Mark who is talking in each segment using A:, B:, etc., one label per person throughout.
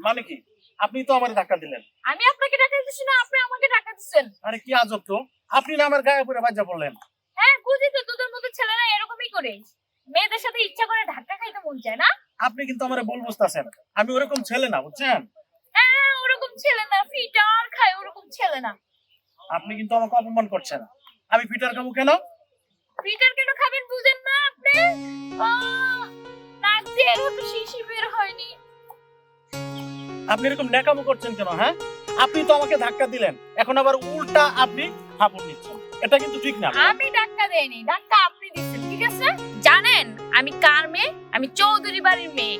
A: মানে কি? আপনি তো আমার ধাক্কা দিলেন।
B: আমি আপনাকে টাকা দিচ্ছি না আপনি আমাকে টাকা দিচ্ছেন
A: আরে কি আজব তো। আপনি না আমার গায়ে পরে বাজ্যা পড়লেন।
B: হ্যাঁ বুঝি তো তোদের মতো ছেলেরা এরকমই করে। মেয়েদের সাথে ইচ্ছা করে ধাক্কা খাইতে মন চায় না?
A: আপনি কিন্তু আমার ভুল বুঝতেছেন। আমি ওরকম ছেলে না বুঝছেন?
B: হ্যাঁ ওরকম ছেলে না ফিটার খায় ওরকম ছেলে না।
A: আপনি কিন্তু আমাকে অপমান করছেন। আমি ফিটার খাব কেন?
B: ফিটার কেন খাবেন বুঝেন না আপনি? নাক দিয়ে এরকম শিশি বের হয়নি।
A: আপনি এরকম ন্যাকামো করছেন কেন হ্যাঁ? আপনি তো আমাকে ধাক্কা দিলেন এখন আবার উল্টা আপনি ফাপড় নিচ্ছেন। এটা কিন্তু ঠিক না।
B: আমি ধাক্কা দেইনি ধাক্কা আপনি দিচ্ছেন ঠিক আছে? জানেন আমি কার মেয়ে? আমি চৌধুরী বাড়ির মেয়ে।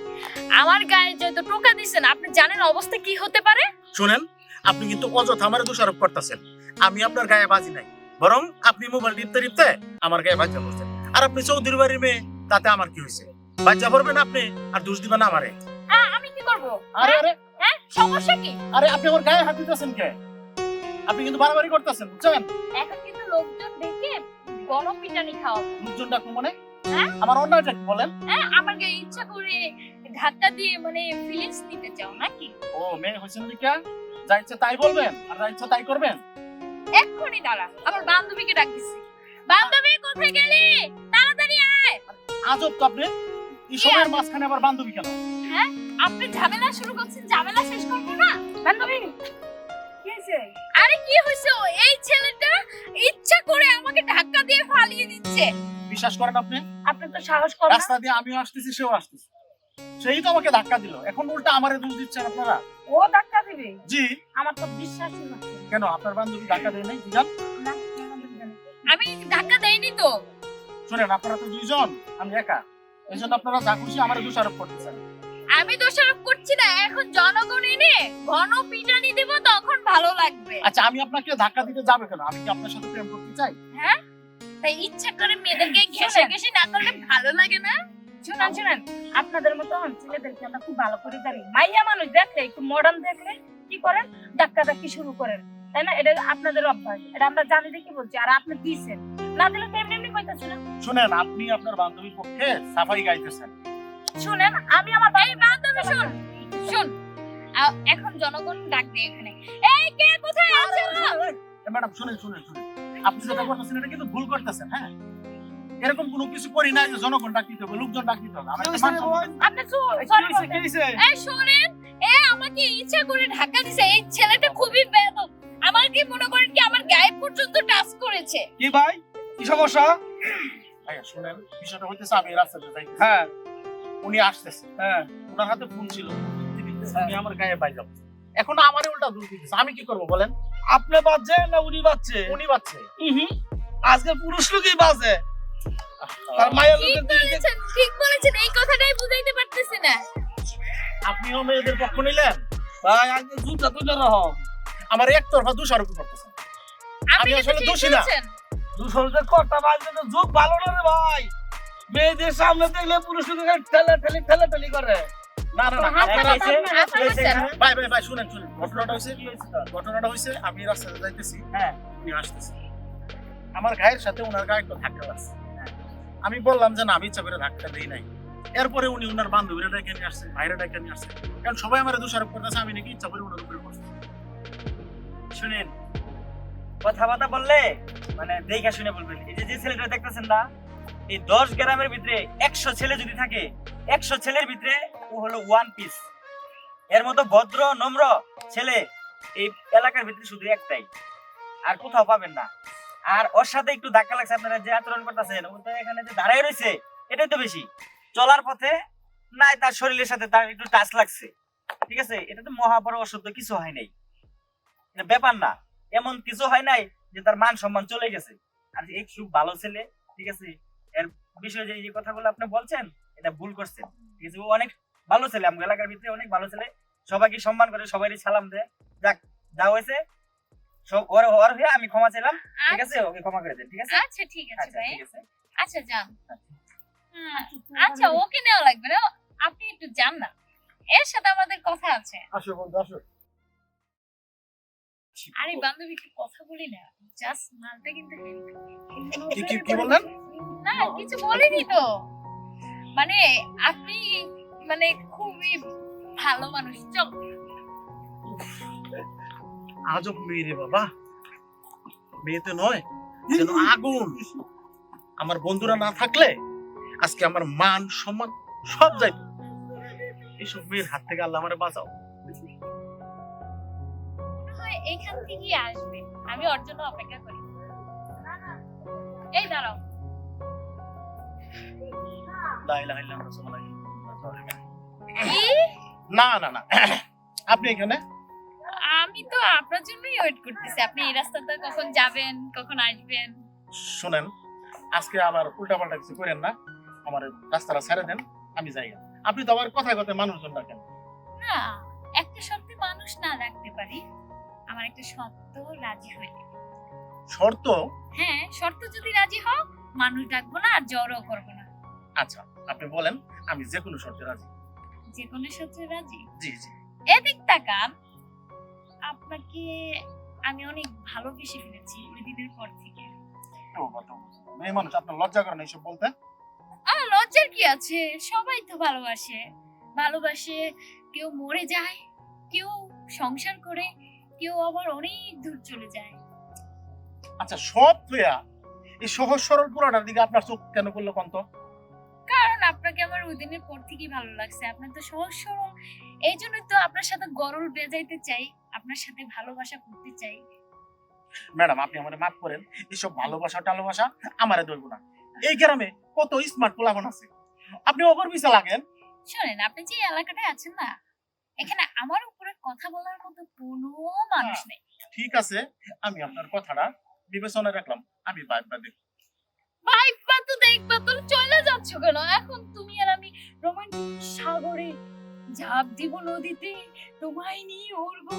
B: আমার গায়ে যত টোকা দিচ্ছেন আপনি জানেন অবস্থা কি হতে পারে?
A: শুনেন আপনি কিন্তু অযথা আমার দোষারোপ করতেছেন। আমি আপনার গায়ে বাজি নাই বরং আপনি মোবাইল টিপতে টিপতে আমার গায়ে বাজ্যা পড়ছেন আর আপনি চৌধুরী বাড়ির মেয়ে তাতে আমার কি হয়েছে? বাজ্যা পড়বেন আপনি আর দোষ দিবেন আমারে।
B: হ্যাঁ আমি কি করব?
A: আরে আরে
B: হ্যাঁ সমস্যা কি?
A: আরে আপনি আমার গায়ে হাত দিতেছেন কে? আপনি কিন্তু বাড়াবাড়ি করতেছেন বুঝছেন?
B: এখন কিন্তু লোকজন দেখে গরম পিটানি খাওয়াবো।
A: লোকজন ডাকুন মানে?
B: হ্যাঁ?
A: আমার অন্যায়টা কি বলেন।
B: হ্যাঁ আমার গায়ে ইচ্ছা করে ধাক্কা দিয়ে মানে ফিলিংস নিতে চাও নাকি?
A: ও মেয়ে হয়েছেন লিখা যা ইচ্ছা তাই বলবেন আর যা ইচ্ছা তাই করবেন।
B: এক্ষুনি দাঁড়া আমার বান্ধবীকে ডাক দিচ্ছি বান্ধবী কোথায় গেলি? তাড়াতাড়ি আয়।
A: আজব তো আপনি। এই সময়ের মাঝখানে আবার বান্ধবী কেন?
B: আপনি ঝামেলা শুরু করছেন ঝামেলা শেষ করব না? বান্ধবী আরে কি হয়েছে ও? এই ছেলেটা ইচ্ছা করে আমাকে ধাক্কা দিয়ে ফালিয়ে দিচ্ছে।
A: বিশ্বাস করেন আপনি?
B: আপনি তো সাহস করেন
A: রাস্তা দিয়ে আমিও আসতেছি সেও আসতেছে। সেই তো আমাকে ধাক্কা দিল। এখন উল্টা আমারে দোষ দিচ্ছেন আপনারা?
B: ও ধাক্কা দিবে?
A: জি।
B: আমার তো বিশ্বাসই হচ্ছে না।
A: কেন আপনার বান্ধবী ধাক্কা দেয় নাই? বুঝান
B: আমি ধাক্কা দেইনি তো।
A: শুনেন আপনারা তো দুইজন আমি একা। এই জন্য আপনারা যা খুশি আমার দোষারোপ করতেছেন।
B: আমি দোষারোপ করছি না এখন জনগণ এনে ঘন পিটানি দেব তখন ভালো লাগবে।
A: আচ্ছা আমি আপনাকে ধাক্কা দিতে যাবে কেন? আমি কি আপনার সাথে প্রেম করতে চাই? হ্যাঁ?
B: তাই ইচ্ছা করে মেয়েদেরকে ঘেসে ঘেসে না করলে ভালো লাগে না?
C: শুনেন শুনেন। আপনাদের মতো ছেলেদেরকে আমরা খুব ভালো করে জানি। মাইয়া মানুষ দেখলে একটু মডার্ন দেখলে কি করেন? ধাক্কা ধাক্কি শুরু করেন। তাই না? এটা আপনাদের অভ্যাস। এটা আমরা জানি দেখি বলছি। আর আপনি দিয়েছেন। না দিলে তো এমনি এমনি কইতেছিল
A: শুনেন আপনি আপনার বান্ধবীর পক্ষে সাফাই গাইতেছেন।
C: শুনেন আমি আমার
B: এই বান্ধবী শোন। শোন এখন জনগণ ডাকবে এখানে। এই কে কোথায় আছো?
A: ম্যাডাম শুনেন শুনেন শুনেন। আপনি যেটা করতেছেন এটা কিন্তু ভুল করতেছেন হ্যাঁ? এরকম কোনো কিছু করি না যে জনগণ হবে লোকজন ডাকিতে হবে। আমার একটা মান সম্মান আছে।
C: আপনি
B: এই শোনেন এ আমাকে ইচ্ছা করে ধাক্কা দিছে। এই ছেলেটা খুবই বেয়াদব আমার কি মনে করেন কি আমার গায়ে পর্যন্ত টাচ করেছে?
D: কি ভাই? কি সমস্যা?
A: ভাইয়া শুনেন বিষয়টা হইতেছে আমি রাস্তাতে যাই
D: হ্যাঁ।
A: উনি আসতেছে।
D: হ্যাঁ।
A: ওনার হাতে ফোন ছিল। উনি আমার গায়ে যাবে এখন আমারে উল্টা দিতেছে। আমি কি করব বলেন?
D: আপনি বাজছে না উনি বাজছে?
A: উনি
D: হুম আজকে পুরুষ লোকই বাজে। আর মায়ের লোকের দিকে
B: ঠিক বলেছেন। এই কথাটাই বুঝাইতে পারতেছি না।
A: আপনিও মেয়েদের পক্ষ নিলেন?
D: ভাই আজকে জুতা তুলে রহ
A: আমার একতরফা দোষারোপ করতেছেন আমি আসলে দোষী না।
D: কটা বাজবে তো যুগ ভালো না রে ভাই। মেয়েদের সামনে দেখলে পুরুষ লোকের ঠেলে ঠেলি ঠেলে করে।
A: আমি রাস্তাতে যাইতেছি
D: হ্যাঁ।
A: উনি আমার গায়ের সাথে ওনার গায়ে একটা ধাক্কা লাগছে। আমি বললাম যে না আমি ইচ্ছা করে ধাক্কা দেই নাই। এরপরে উনি ওনার বান্ধবীরা ডেকে নিয়ে আসছে ভাইরা ডেকে নিয়ে আসছে। কারণ সবাই আমার দোষারোপ করতেছে আমি নাকি ইচ্ছা করে ওনার উপরে করছি
E: শুনেন। কথাবার্তা বললে মানে দেখে শুনে বলবেন। এই যে যে ছেলেটা দেখতেছেন না, এই দশ গ্রামের ভিতরে একশো ছেলে যদি থাকে, একশো ছেলের ভিতরে ও হলো ওয়ান পিস এর মতো ভদ্র, নম্র ছেলে এই এলাকার ভিতরে শুধু একটাই। আর কোথাও পাবেন না। আর ওর সাথে একটু ধাক্কা লাগছে, আপনারা যে আচরণ করতেছেন, ও তো এখানে যে দাঁড়ায় রয়েছে, এটাই তো বেশি। চলার পথে নাই, তার শরীরের সাথে তার একটু টাচ লাগছে। ঠিক আছে? এটা তো মহা বড় কিছু হয় নাই। ব্যাপার না। এমন কিছু হয় নাই যে তার মান সম্মান চলে গেছে। আর এই খুব ভালো ছেলে ঠিক আছে? এর বিষয়ে যে এই কথাগুলো আপনি বলছেন এটা ভুল করছেন। ঠিক আছে? ও অনেক ভালো ছেলে আমার এলাকার ভিতরে অনেক ভালো ছেলে। সবাইকে সম্মান করে সবাইকে সালাম দেয়। যাক যা হয়েছে সব ওর ওর হয়ে আমি ক্ষমা চাইলাম। ঠিক আছে? ওকে ক্ষমা করে দেন ঠিক আছে?
B: আচ্ছা ঠিক আছে
E: আচ্ছা
B: ভাই। আচ্ছা যান। হ্যাঁ, আচ্ছা ওকে নেওয়া লাগবে না। আপনি একটু যান না। এর সাথে আমাদের কথা আছে।
A: আসো বন্ধু আসো।
B: আরে বান্ধবী একটু কথা বলি না। জাস্ট মালটা কিন্তু
A: কি কি কি বললেন?
B: না কিছু বলিনি তো। মানে আপনি মানে খুবই ভালো মানুষ চল।
A: আজব মেয়ে রে বাবা। মেয়ে তো নয় যেন আগুন। আমার বন্ধুরা না থাকলে আজকে আমার মান সম্মান সব যাইত। এইসব মেয়ের হাত থেকে আল্লাহ আমারে বাঁচাও।
B: এখান থেকেই আসবে। আমি ওর জন্য অপেক্ষা করি। এই দাঁড়াও।
A: না না না। আপনি এখানে?
B: আমি তো আপনার জন্যই ওয়েট করতেছি। আপনি এই রাস্তাটা কখন যাবেন কখন আসবেন?
A: শুনেন আজকে আবার উল্টাপাল্টা কিছু করেন না। আমার রাস্তাটা ছেড়ে দেন আমি যাই। আপনি তো আবার কথা কথা মানুষজন ডাকেন।
B: না একটা শর্তে মানুষ না রাখতে পারি। আমার একটা শর্ত রাজি হয়ে যাবে।
A: শর্ত?
B: হ্যাঁ শর্ত যদি রাজি হও মানুষ ডাকবো না আর জ্বরও করব না।
A: আচ্ছা আপনি বলেন আমি যে কোনো শর্তে রাজি।
B: যে কোনো শর্তে রাজি?
A: জি জি।
B: এদিক তাকান আপনাকে আমি অনেক ভালোবেসে ফেলেছি ওই দিনের পর থেকে।
A: মেয়ে মানুষ আপনার লজ্জা করেন এইসব বলতে?
B: আর লজ্জার কি আছে? সবাই তো ভালোবাসে। ভালোবাসে কেউ মরে যায় কেউ সংসার করে কেউ আবার অনেক দূর চলে যায়।
A: আচ্ছা সব তুইয়া এই সহজ সরল পুরাটার দিকে আপনার চোখ কেন করল কন্ত?
B: কারণ আপনাকে আমার ওই দিনের পর থেকেই ভালো লাগছে। আপনার তো সহজ সরল। এই জন্যই তো আপনার সাথে গরল বেজাইতে চাই আপনার সাথে ভালোবাসা করতে চাই।
A: ম্যাডাম আপনি আমার মাফ করেন এইসব ভালোবাসা টালোবাসা আমারে ধরবো না। এই গ্রামে কত স্মার্ট পোলাবন আছে। আপনি অগর পিছা লাগেন।
B: শোনেন আপনি যে এলাকাটায় আছেন না এখানে আমার উপরে কথা বলার মতো কোনো মানুষ নেই।
A: ঠিক আছে আমি আপনার কথাটা বিবেচনায় রাখলাম। আমি
B: ভাইবা তো দেখবা তুমি চলে যাচ্ছ কেন? এখন তুমি আর আমি রোমান্টিক সাগরে ঝাঁপ দিব নদীতে তোমায় নিয়ে উড়বো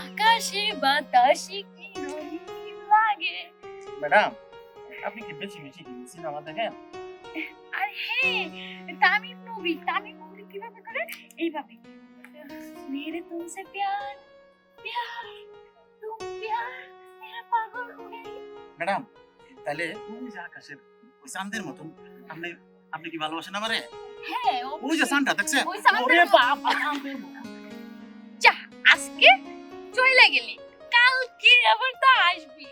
B: আকাশে বাতাসে কি রঙিন লাগে।
A: ম্যাডাম আপনি কি বেশি বেশি সিনেমা দেখেন?
B: আর হ্যাঁ তামিম মুভি তামিম মুভি কীভাবে করে? এইভাবে। মেরে তুমসে প্যার প্যার তুম প্যার মেরা পাগল হো গই
A: ম্যাডাম তাহলে ওই যে আকাশের ওই চাঁদের মতন আপনি আপনি কি ভালোবাসেন আমারে
B: হ্যাঁ
A: ওই যে চাঁদটা দেখছেন
B: ওই চাঁদের
A: ওরে
B: মতো।
A: বাবা চাঁদের মতো।
B: যা আজকে চলে গেলি কালকে আবার তো আসবি